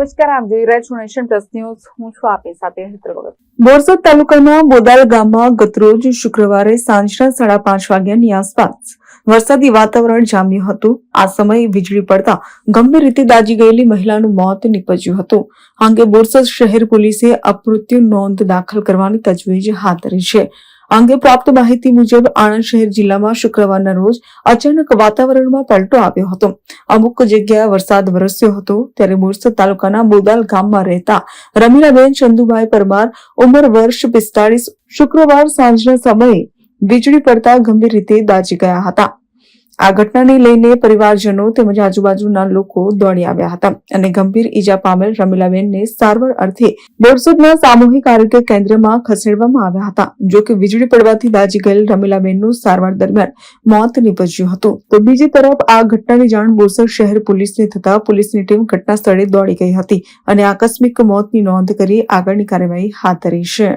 નમસ્કાર જોઈ રહ્યા છો નેશન પ્લસ ન્યૂઝ. હું છું આપની સાથે ભગત. બોરસદ તાલુકાના બોદાલ ગામમાં ગતરોજ શુક્રવારે સાંજના સાડા પાંચ વાગ્યાની આસપાસ વરસાદી વાતાવરણ જામ્યું હતું. આ સમયે વીજળી પડતા ગંભીર રીતે દાજી ગયેલી મહિલાનું મોત નીપજ્યું હતું. આ અંગે બોરસદ શહેર પોલીસે અપમૃત્યુ નોંધ દાખલ કરવાની તજવીજ હાથ ધરી છે. અંગે પ્રાપ્ત માહિતી મુજબ આણંદ શહેર જિલ્લામાં શુક્રવારના રોજ અચાનક વાતાવરણમાં પલટો આવ્યો હતો. અમુક જગ્યાએ વરસાદ વરસ્યો હતો, ત્યારે બોરસદ તાલુકાના બોદાલ ગામમાં રહેતા રમીલાબેન ચંદુભાઈ પરમાર ઉંમર વર્ષ પિસ્તાળીસ શુક્રવાર સાંજના સમયે વીજળી પડતા ગંભીર રીતે દાજી ગયા હતા. આ ઘટનાને લઈને પરિવારજનો તેમજ આજુબાજુના લોકો દોડી આવ્યા હતા અને ગંભીર ઈજા પામેલ રમીલાબેનને સારવાર અર્થે બોરસદના સામૂહિક આરોગ્ય કેન્દ્રમાં ખસેડવામાં આવ્યા હતા. જો કે વીજળી પડવાથી દાજી ગયેલ રમીલાબેનનું સારવાર દરમિયાન મોત નીપજ્યું હતું. તો બીજી તરફ આ ઘટનાની જાણ બોરસદ શહેર પોલીસને થતા પોલીસની ટીમ ઘટના સ્થળે દોડી ગઈ હતી અને આકસ્મિક મોતની નોંધ કરી આગળની કાર્યવાહી હાથ ધરી છે.